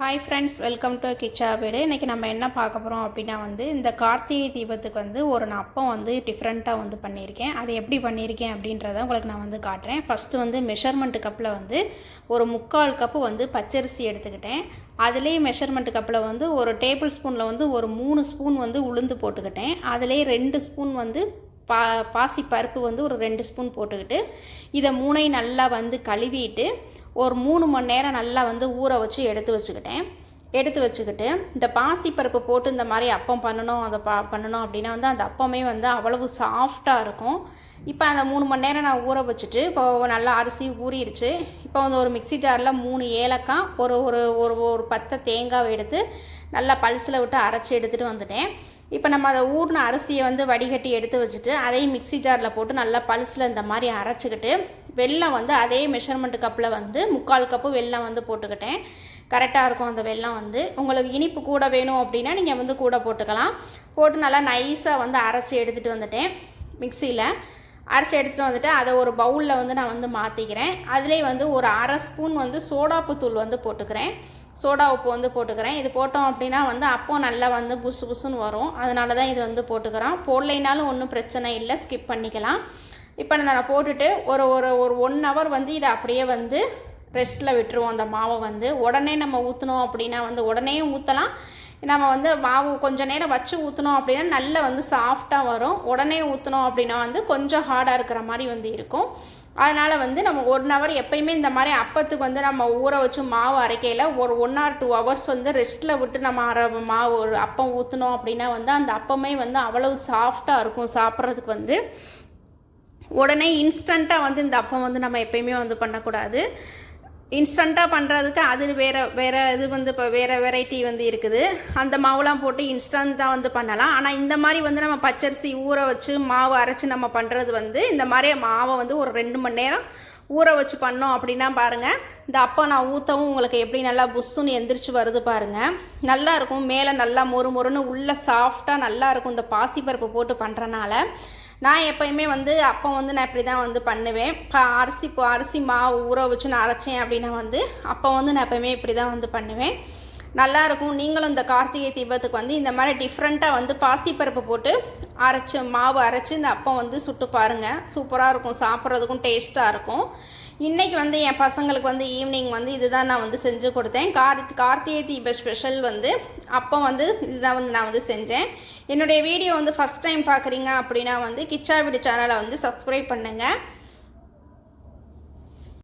Hi friends welcome to Kichcha Veedu இன்றைக்கி நம்ம என்ன பார்க்க போகிறோம் அப்படின்னா வந்து இந்த கார்த்திகை தீபத்துக்கு வந்து ஒரு நான் அப்பம் வந்து டிஃப்ரெண்ட்டாக வந்து பண்ணியிருக்கேன். அதை எப்படி பண்ணியிருக்கேன் அப்படின்றத உங்களுக்கு நான் வந்து காட்டுறேன். ஃபஸ்ட்டு வந்து மெஷர்மெண்ட் கப்பில் வந்து ஒரு முக்கால் கப்பு வந்து பச்சரிசி எடுத்துக்கிட்டேன். அதுலேயே மெஷர்மெண்ட் கப்பில் வந்து ஒரு டேபிள் ஸ்பூனில் வந்து ஒரு மூணு ஸ்பூன் வந்து உளுந்து போட்டுக்கிட்டேன். அதுலேயே ரெண்டு ஸ்பூன் வந்து பா பாசி பருப்பு வந்து ஒரு ரெண்டு ஸ்பூன் போட்டுக்கிட்டு இதை மூணையும் நல்லா வந்து கழுவிட்டு ஒரு மூணு மணி நேரம் நல்லா வந்து ஊற வச்சு எடுத்து வச்சுக்கிட்டேன். எடுத்து வச்சுக்கிட்டு இந்த பாசிப்பருப்பு போட்டு இந்த மாதிரி அப்பம் பண்ணணும் அதை பா பண்ணணும் அப்படின்னா வந்து அந்த அப்பமே வந்து அவ்வளவு சாஃப்டாக இருக்கும். இப்போ அந்த மூணு மணி நேரம் நான் ஊற வச்சுட்டு இப்போ நல்லா அரிசி ஊறிடுச்சு. இப்போ வந்து ஒரு மிக்ஸி ஜாரில் மூணு ஏலக்காய் ஒரு ஒரு ஒரு ஒரு பத்தை தேங்காவை எடுத்து நல்லா பல்ஸில் விட்டு அரைச்சி எடுத்துகிட்டு வந்துட்டேன். இப்போ நம்ம அதை ஊறின அரிசியை வந்து வடிகட்டி எடுத்து வச்சுட்டு அதையும் மிக்ஸி ஜாரில் போட்டு நல்லா பல்ஸில் இந்த மாதிரி அரைச்சிக்கிட்டு வெல்லம் வந்து அதே மெஷர்மெண்ட் கப்பில் வந்து முக்கால் கப்பு வெல்லம் வந்து போட்டுக்கிட்டேன். கரெக்டாக இருக்கும் அந்த வெல்லம் வந்து. உங்களுக்கு இனிப்பு கூட வேணும் அப்படின்னா நீங்கள் வந்து கூட போட்டுக்கலாம். போட்டு நல்லா நைஸாக வந்து அரைச்சி எடுத்துகிட்டு வந்துட்டேன் மிக்சியில் அரைச்சி எடுத்துகிட்டு வந்துட்டு அதை ஒரு பவுலில் வந்து நான் வந்து மாற்றிக்கிறேன் அதிலே வந்து ஒரு அரை ஸ்பூன் வந்து சோடாப்பு தூள் வந்து போட்டுக்கிறேன். சோடா உப்பு வந்து போட்டுக்கிறேன். இது போட்டோம் அப்படின்னா வந்து அப்போ நல்லா வந்து புசு புசுன்னு வரும். அதனால தான் இது வந்து போட்டுக்கிறோம். போடலைனாலும் ஒன்றும் பிரச்சனை இல்லை. ஸ்கிப் பண்ணிக்கலாம். இப்போ நான் போட்டுட்டு ஒரு ஒரு ஒரு ஒன் ஹவர் வந்து இதை அப்படியே வந்து ரெஸ்ட்டில் விட்டுருவோம். அந்த மாவை வந்து உடனே நம்ம ஊற்றினோம் அப்படின்னா வந்து உடனே ஊற்றலாம் நம்ம வந்து மாவு கொஞ்சம் நேரம் வச்சு ஊற்றினோம் அப்படின்னா நல்லா வந்து சாஃப்டாக வரும். உடனே ஊற்றினோம் அப்படின்னா வந்து கொஞ்சம் ஹார்டாக இருக்கிற மாதிரி வந்து இருக்கும். அதனால் வந்து நம்ம ஒன் ஹவர் எப்பயுமே இந்த மாதிரி அப்பத்துக்கு வந்து நம்ம ஊற வச்சு மாவு அரைக்கையில் ஒரு ஒன் ஆர் டூ ஹவர்ஸ் வந்து ரெஸ்ட்டில் விட்டு நம்ம அரை மாவு ஒரு அப்பம் ஊற்றினோம் அப்படின்னா வந்து அந்த அப்பமே வந்து அவ்வளவு சாஃப்டாக இருக்கும் சாப்பிட்றதுக்கு வந்து. உடனே இன்ஸ்டண்ட்டாக வந்து இந்த அப்பம் வந்து நம்ம எப்பயுமே வந்து பண்ணக்கூடாது. இன்ஸ்டண்ட்டாக பண்ணுறதுக்கு அது வேறு வேறு இது வந்து இப்போ வேறு வெரைட்டி வந்து இருக்குது. அந்த மாவுலாம் போட்டு இன்ஸ்டண்ட்டாக வந்து பண்ணலாம். ஆனால் இந்த மாதிரி வந்து நம்ம பச்சரிசி ஊற வச்சு மாவு அரைச்சி நம்ம பண்ணுறது வந்து இந்த மாதிரி மாவை வந்து ஒரு ரெண்டு மணி நேரம் ஊற வச்சு பண்ணோம் அப்படின்னா பாருங்கள் இந்த அப்போ நான் ஊற்றவும் உங்களுக்கு எப்படி நல்லா புஷ்ஷுன்னு எந்திரிச்சு வருது பாருங்கள் நல்லா இருக்கும். மேலே நல்லா மொறு மொறுன்னு உள்ளே சாஃப்டாக நல்லா இருக்கும். இந்த பாசிப்பருப்பு போட்டு பண்ணுறனால நான் எப்பயுமே வந்து அப்போ வந்து நான் இப்படி தான் வந்து பண்ணுவேன். இப்போ அரிசி இப்போ அரிசி மாவு ஊற வச்சு நான் அரைச்சேன் அப்படின்னா வந்து அப்போ வந்து நான் எப்பயுமே இப்படி தான் வந்து பண்ணுவேன். நல்லா இருக்கும் நீங்களும் இந்த கார்த்திகை தீபத்துக்கு வந்து இந்த மாதிரி டிஃப்ரெண்ட்டாக வந்து பாசிப்பருப்பு போட்டு அரைச்சி மாவு அரைச்சி இந்த அப்பம் வந்து சுட்டு பாருங்கள் சூப்பராக இருக்கும். சாப்பிட்றதுக்கும் டேஸ்ட்டாக இருக்கும். இன்றைக்கி வந்து என் பசங்களுக்கு வந்து ஈவினிங் வந்து இதுதான் நான் வந்து செஞ்சு கொடுத்தேன். கார் கார்த்திகை தீப ஸ்பெஷல் வந்து அப்போ வந்து இதுதான் வந்து நான் வந்து செஞ்சேன். என்னுடைய வீடியோ வந்து ஃபஸ்ட் டைம் பார்க்குறீங்க அப்படின்னா வந்து கிச்சா வீடு சேனலை வந்து சப்ஸ்கிரைப் பண்ணுங்கள்